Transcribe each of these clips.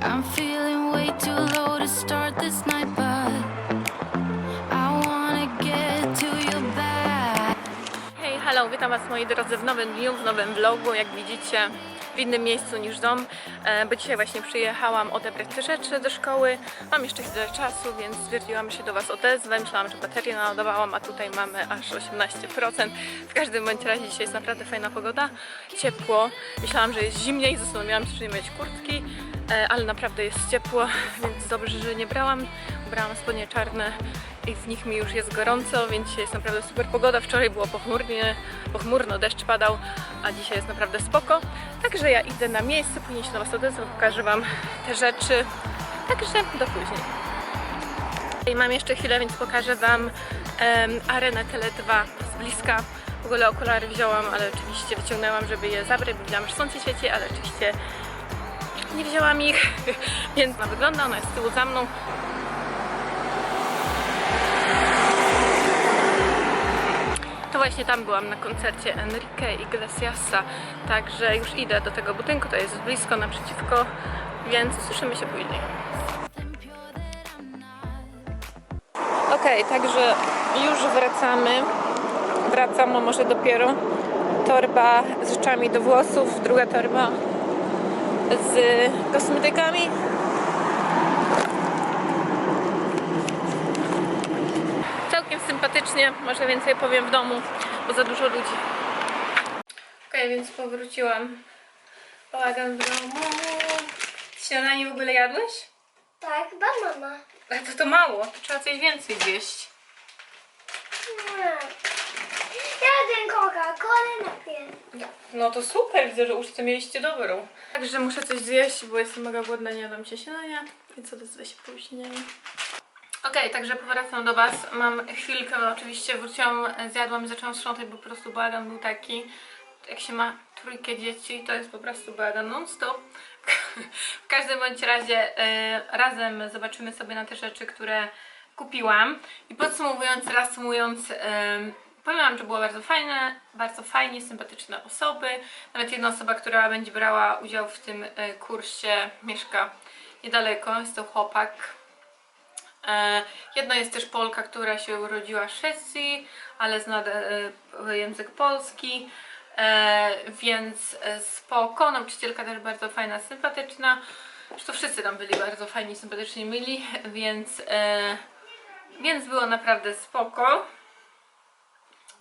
Feeling way too low to start this night, but I wanna get to your back. Hej, halo, witam Was moi drodzy w nowym dniu, w nowym vlogu, jak widzicie w innym miejscu niż dom, e, bo dzisiaj właśnie przyjechałam odebrać te rzeczy do szkoły. Mam jeszcze chwilę czasu, więc stwierdziłam, się do Was odezwę. Myślałam, że baterię naładowałam, a tutaj mamy aż 18%. W każdym bądź razie dzisiaj jest naprawdę fajna pogoda, ciepło. Myślałam, że jest zimniej, zastanawiałam się, czy nie mieć kurtki, ale naprawdę jest ciepło, więc dobrze, że nie brałam. Ubrałam spodnie czarne i w nich mi już jest gorąco, więc dzisiaj jest naprawdę super pogoda. Wczoraj było pochmurnie, pochmurno, deszcz padał, a dzisiaj jest naprawdę spoko. Także ja idę na miejsce, później się do Was odezwę, pokażę Wam te rzeczy. Także do później. I mam jeszcze chwilę, więc pokażę Wam em, arenę Tele 2 z bliska. W ogóle okulary wzięłam, ale oczywiście wyciągnęłam, żeby je zabrać, widziałam, że słońce świeci, ale oczywiście nie wzięłam ich, więc ona wygląda, ona jest z tyłu za mną. To właśnie tam byłam na koncercie Enrique Iglesiasa, także już idę do tego budynku, to jest blisko naprzeciwko, więc słyszymy się później. Okej, także już wracamy. Wracam, a może dopiero. Torba z rzeczami do włosów, druga torba z kosmetykami. Całkiem sympatycznie, może więcej powiem w domu, bo za dużo ludzi. Okej, więc powróciłam. Bałagan w domu. Śniadanie w ogóle jadłeś? Tak, banana. Ale to to mało, to trzeba coś więcej zjeść. Nie. Jeden Coca-Colę najpierw. No to super, widzę, że ucztę mieliście dobrą. Także muszę coś zjeść, bo jestem mega głodna, nie jadłam się śniadania, więc odezwę się później. Okej, także powracam do Was. Mam chwilkę, oczywiście wróciłam, zjadłam i zaczęłam sprzątać, bo po prostu bałagan był taki. Jak się ma trójkę dzieci, to jest po prostu bałagan non-stop. W każdym bądź razie e, razem zobaczymy sobie na te rzeczy, które kupiłam. I podsumowując, reasumując, powiem Wam, że było bardzo fajne, bardzo fajnie, sympatyczne osoby. Nawet jedna osoba, która będzie brała udział w tym e, kursie, mieszka niedaleko, jest to chłopak. E, Jedna jest też Polka, która się urodziła w Szwecji, ale zna e, język polski, więc spoko. Nauczycielka też bardzo fajna, sympatyczna. Zresztą wszyscy tam byli bardzo fajni, sympatyczni, mili, więc, więc było naprawdę spoko.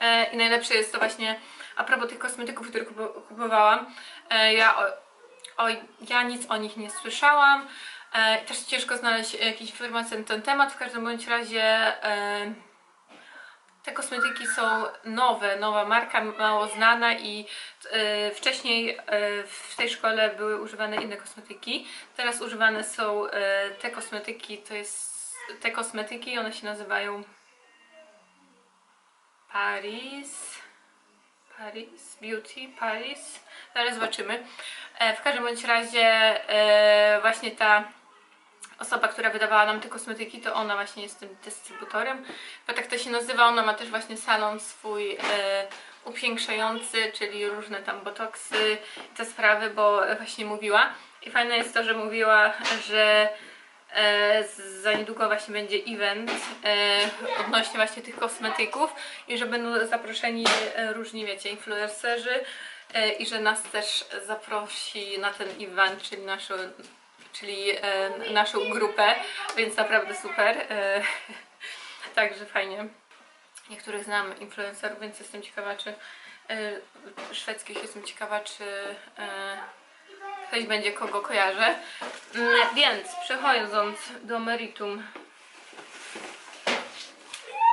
E, I najlepsze jest to właśnie a propos tych kosmetyków, które kupo- kupowałam. E, ja, o, o, ja nic o nich nie słyszałam. E, też ciężko znaleźć jakieś informacje na ten temat. W każdym bądź razie te kosmetyki są nowe, nowa marka, mało znana i wcześniej w tej szkole były używane inne kosmetyki. Teraz używane są te kosmetyki, to jest te kosmetyki, one się nazywają Paris. Paris Beauty, Paris. Zaraz zobaczymy. E, w każdym bądź razie e, właśnie ta osoba, która wydawała nam te kosmetyki, to ona właśnie jest tym dystrybutorem. Bo tak to się nazywa, ona ma też właśnie salon swój e, upiększający, czyli różne tam botoksy te sprawy, bo właśnie mówiła. I fajne jest to, że mówiła, że e, za niedługo właśnie będzie event e, odnośnie właśnie tych kosmetyków i że będą zaproszeni e, różni, wiecie, influencerzy i że nas też zaprosi na ten event, czyli naszą, czyli naszą grupę, więc naprawdę super. Także fajnie. Niektórych znam influencerów, więc jestem ciekawa, czy szwedzkich jestem ciekawa, czy ktoś będzie kogo kojarzę. Mm, Więc przechodząc do meritum.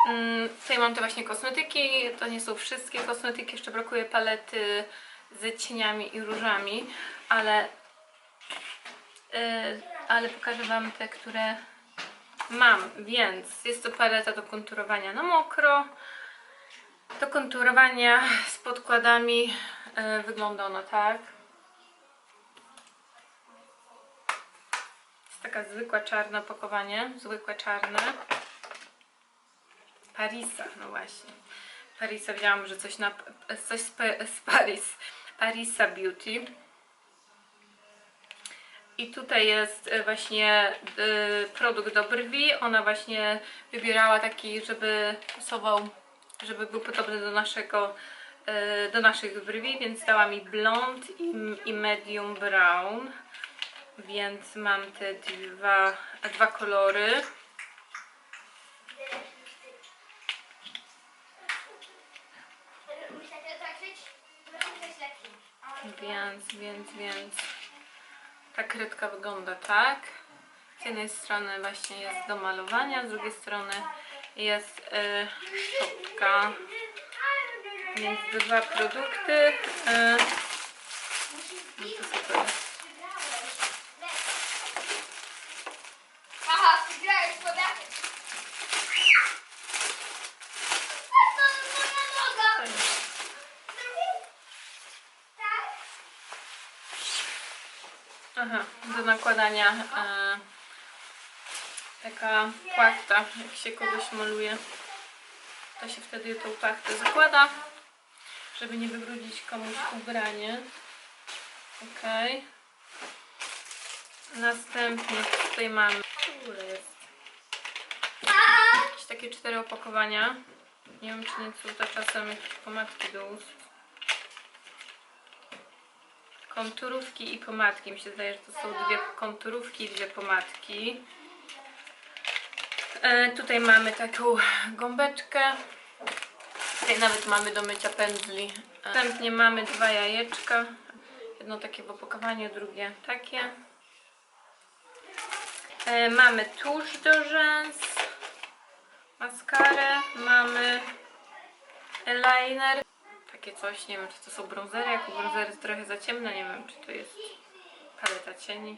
Mm, Tutaj mam te właśnie kosmetyki. To nie są wszystkie kosmetyki, jeszcze brakuje palety z cieniami i różami, ale, yy, ale pokażę Wam te, które mam. Więc jest to paleta do konturowania na mokro. Do konturowania z podkładami yy, wygląda ona tak. Taka zwykła czarna opakowanie, zwykłe czarne. Parisa, no właśnie. Parisa wiedziałam, że coś na coś z, z Paris. Parisa Beauty. I tutaj jest e, właśnie e, produkt do brwi. Ona właśnie wybierała taki, żeby pasował, żeby był podobny do naszego, e, do naszych brwi, więc dała mi blond i, i medium brown. Więc mam te dwa, dwa kolory. Więc, więc, więc ta kredka wygląda tak. Z jednej strony właśnie jest do malowania, z drugiej strony jest y, szczotka. Więc dwa produkty. Y, no to super. Aha, wygrałeś podatek. To jest moja noga. Tak? Aha, do nakładania e, taka płachta, jak się kogoś maluje, to się wtedy tą płachtę zakłada, żeby nie wybrudzić komuś ubranie. Ok. Następnie tutaj mamy, ile jest? Jakieś takie cztery opakowania. Nie wiem, czy nie są to czasem jakieś pomadki do ust. Konturówki i pomadki. Mi się zdaje, że to są dwie konturówki i dwie pomadki. E, tutaj mamy taką gąbeczkę. Tutaj nawet mamy do mycia pędzli. E, Następnie mamy dwa jajeczka. Jedno takie w opakowaniu, drugie takie. E, mamy tusz do rzęs. Maskarę. Mamy eyeliner takie coś, nie wiem czy to są brązery, jako brązery jest trochę za ciemne, nie wiem czy to jest paleta cieni,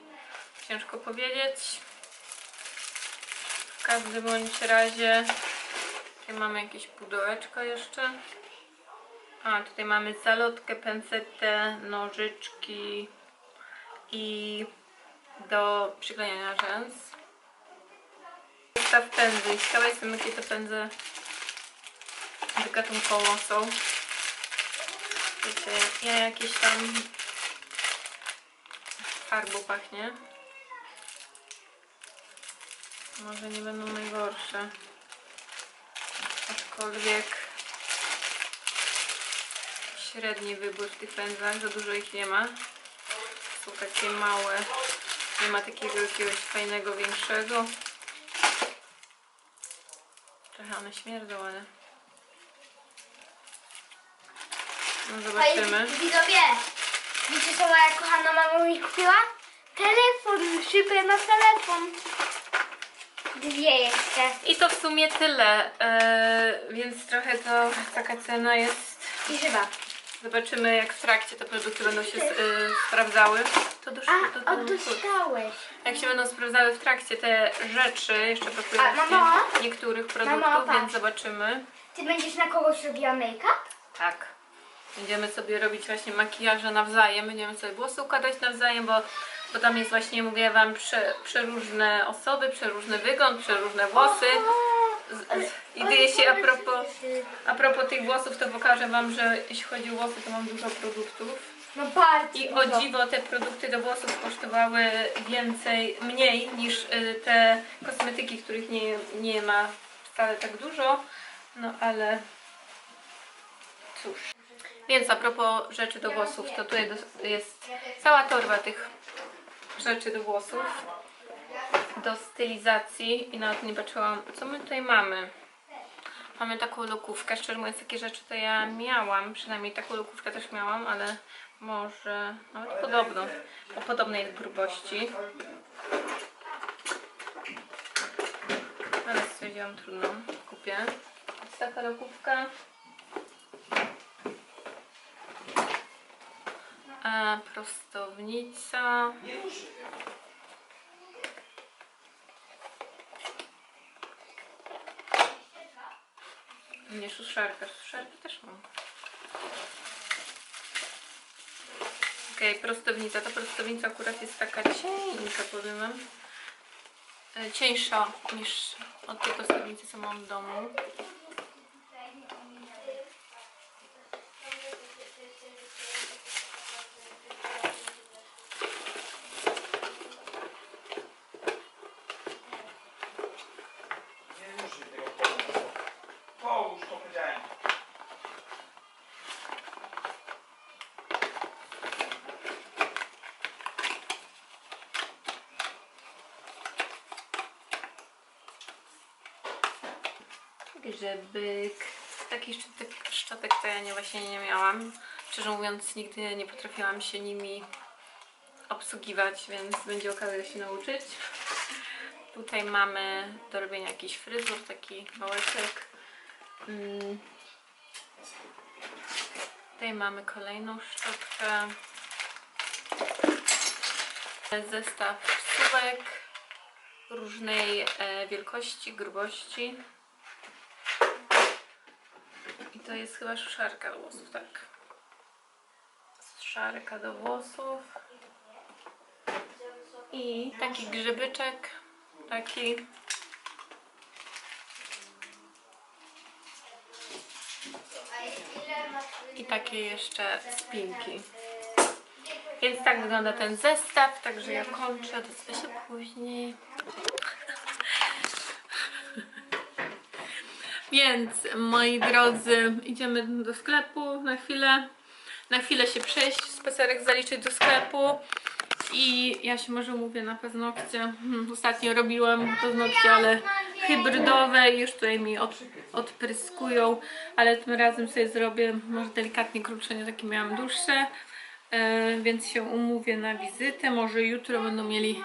ciężko powiedzieć. W każdym bądź razie tutaj mamy jakieś pudełeczko jeszcze. A, tutaj mamy zalotkę, pensetę, nożyczki i do przyklejania rzęs. Zestaw pędzli. Ciekawa jestem jakie to pędze gatunkowo są. Wiecie, ja jakieś tam farbą pachnie. Może nie będą najgorsze. Aczkolwiek średni wybór w tych pędzlach, za dużo ich nie ma. Są takie małe. Nie ma takiego jakiegoś fajnego, większego. Trochę one śmierdzą, ale... No zobaczymy. Widzowie, wiecie co moja kochana mama mi kupiła? Telefon, szybę na telefon. Dwie jeszcze. I to w sumie tyle, e, więc trochę to taka cena jest. I żywa. Zobaczymy jak w trakcie te produkty będą się e, sprawdzały. To to, A, to, a dostałeś. jak się będą sprawdzały w trakcie te rzeczy, jeszcze brakuje A, właśnie mamo? niektórych produktów, Mamo, patrz. więc zobaczymy. Ty będziesz na kogoś robiła make-up? Tak. Będziemy sobie robić właśnie makijaże nawzajem, będziemy sobie włosy układać nawzajem, bo, bo tam jest właśnie, mówię Wam, prze, przeróżne osoby, przeróżny wygląd, przeróżne włosy. I jeśli a propos, a propos tych włosów, to pokażę Wam, że jeśli chodzi o włosy, to mam dużo produktów. No bardzo. I o dziwo te produkty do włosów kosztowały więcej, mniej niż y, te kosmetyki, których nie, nie ma wcale tak dużo. No ale cóż. Więc a propos rzeczy do włosów, to tutaj jest cała torba tych rzeczy do włosów, do stylizacji i nawet nie patrzyłam, co my tutaj mamy. Mamy taką lokówkę, szczerze mówiąc takie rzeczy to ja miałam, przynajmniej taką lokówkę też miałam, ale może nawet podobną, o podobnej grubości. Ale stwierdziłam trudno, kupię. Jest taka lokówka. Prostownica. Nie suszarka, suszarki też mam. Okej, prostownica. Ta prostownica akurat jest taka cienka, powiem wam. E, Cieńsza niż od tej prostownicy, co mam w domu. Grzybyk. Takich szczotek, szczotek to ja nie, właśnie nie miałam. Szczerze mówiąc, nigdy nie potrafiłam się nimi obsługiwać, więc będzie okazja się nauczyć. Tutaj mamy do robienia jakiś fryzur, taki wałeczek. Mm. Tutaj mamy kolejną szczotkę. Zestaw suwek różnej e, wielkości, grubości. To jest chyba szarka do włosów, tak. Szarka do włosów. I taki grzybyczek, taki. I takie jeszcze spinki. Więc tak wygląda ten zestaw, także ja kończę, dostaję się później. Więc moi drodzy, idziemy do sklepu na chwilę. Na chwilę się przejść, spacerek zaliczyć do sklepu. I ja się może umówię na paznokcie. Hmm, Ostatnio robiłam paznokcie, ale hybrydowe i już tutaj mi od, odpryskują. Ale tym razem sobie zrobię może delikatnie krótsze, nie takie miałam dłuższe. E, więc się umówię na wizytę. Może jutro będą mieli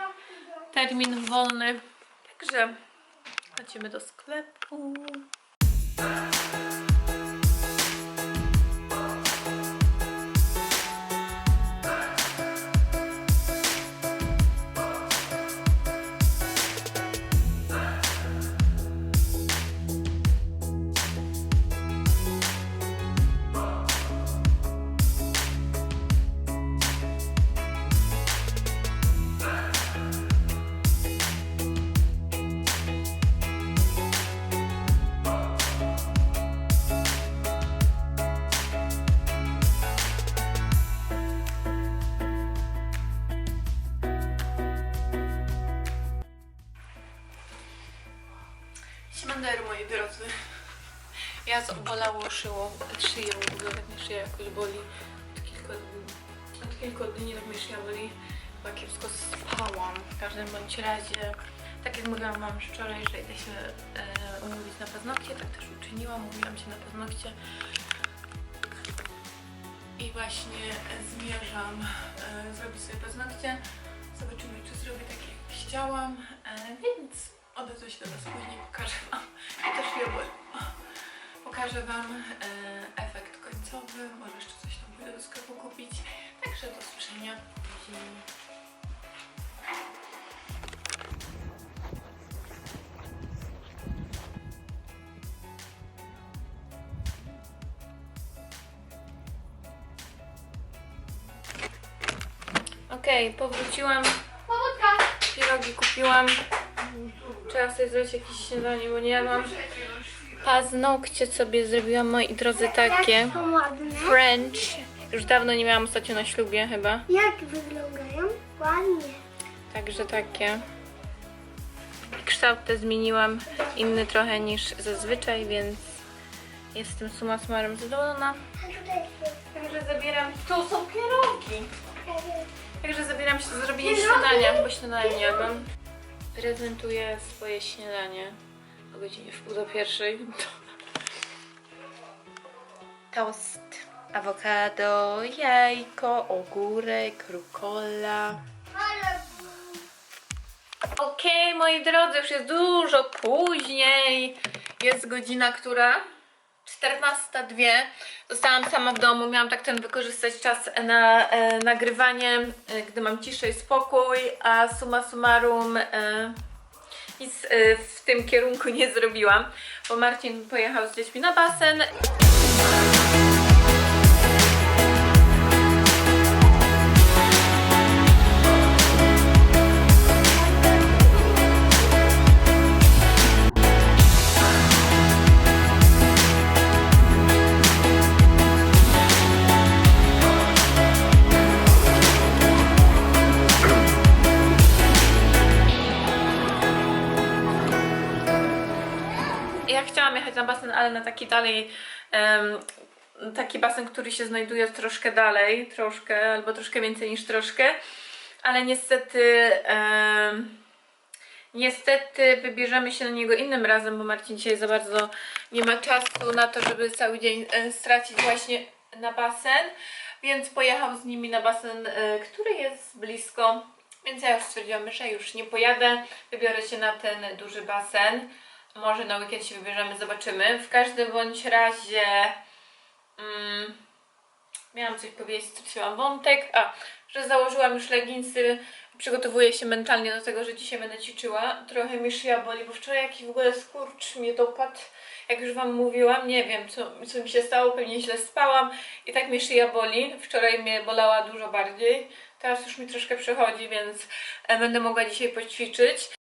termin wolny. Także lecimy do sklepu. Bye. Drodzy. Ja zabolało szyło, szyję w ogóle, tak mnie szyja jakoś boli. Od kilku, od kilku dni tak mnie szyja boli, bo kiepsko spałam. W każdym bądź razie, tak jak mówiłam wam wczoraj, że idę się e, umówić na paznokcie, tak też uczyniłam, mówiłam się na paznokcie. I właśnie zmierzam e, zrobić sobie paznokcie. Zobaczymy, czy zrobię tak, jak chciałam. E, więc odezwę się do Was później, pokażę Wam. I też nie boli. Pokażę Wam e, efekt końcowy. Może jeszcze coś tam pójdę do sklepu kupić. Także do słyszenia później. Okej, powróciłam. Powódka! Pierogi kupiłam. Trzeba sobie zrobić jakieś śniadanie, bo nie jadłam. Paznokcie sobie zrobiłam, moi drodzy, takie. Jak są ładne? French. Już dawno nie miałam ostatnio na ślubie chyba. Jak wyglądają? Ładnie. Także takie. Kształt te zmieniłam inny trochę niż zazwyczaj, więc jestem suma summarum zadowolona. Także zabieram... Tu są pierogi! Także zabieram się zrobienie Pierogi? śniadania, bo śniadania nie jadłam. Prezentuję swoje śniadanie o godzinie w pół do pierwszej. Toast, awokado, jajko, ogórek, rukola. Okej, moi drodzy, już jest dużo później. Jest godzina, która? 14.02. Zostałam sama w domu, miałam tak ten wykorzystać czas na e, nagrywanie, e, gdy mam ciszę i spokój, a summa summarum e, nic e, w tym kierunku nie zrobiłam, bo Marcin pojechał z dziećmi na basen. Ja chciałam jechać na basen, ale na taki dalej, em, taki basen, który się znajduje troszkę dalej, troszkę, albo troszkę więcej niż troszkę, ale niestety Niestety wybierzemy się na niego innym razem, bo Marcin dzisiaj za bardzo nie ma czasu na to, żeby cały dzień e, stracić właśnie na basen, więc pojechał z nimi na basen, e, który jest blisko, więc ja już stwierdziłam, że już nie pojadę, wybiorę się na ten duży basen. Może na weekend się wybierzemy, zobaczymy. W każdym bądź razie mm, miałam coś powiedzieć, straciłam wątek. A, że założyłam już leginsy, przygotowuję się mentalnie do tego, że dzisiaj będę ćwiczyła. Trochę mi szyja boli, bo wczoraj jakiś w ogóle skurcz mnie dopadł. Jak już Wam mówiłam, nie wiem co, co mi się stało, pewnie źle spałam i tak mi szyja boli. Wczoraj mnie bolała dużo bardziej. Teraz już mi troszkę przechodzi, więc e, będę mogła dzisiaj poćwiczyć.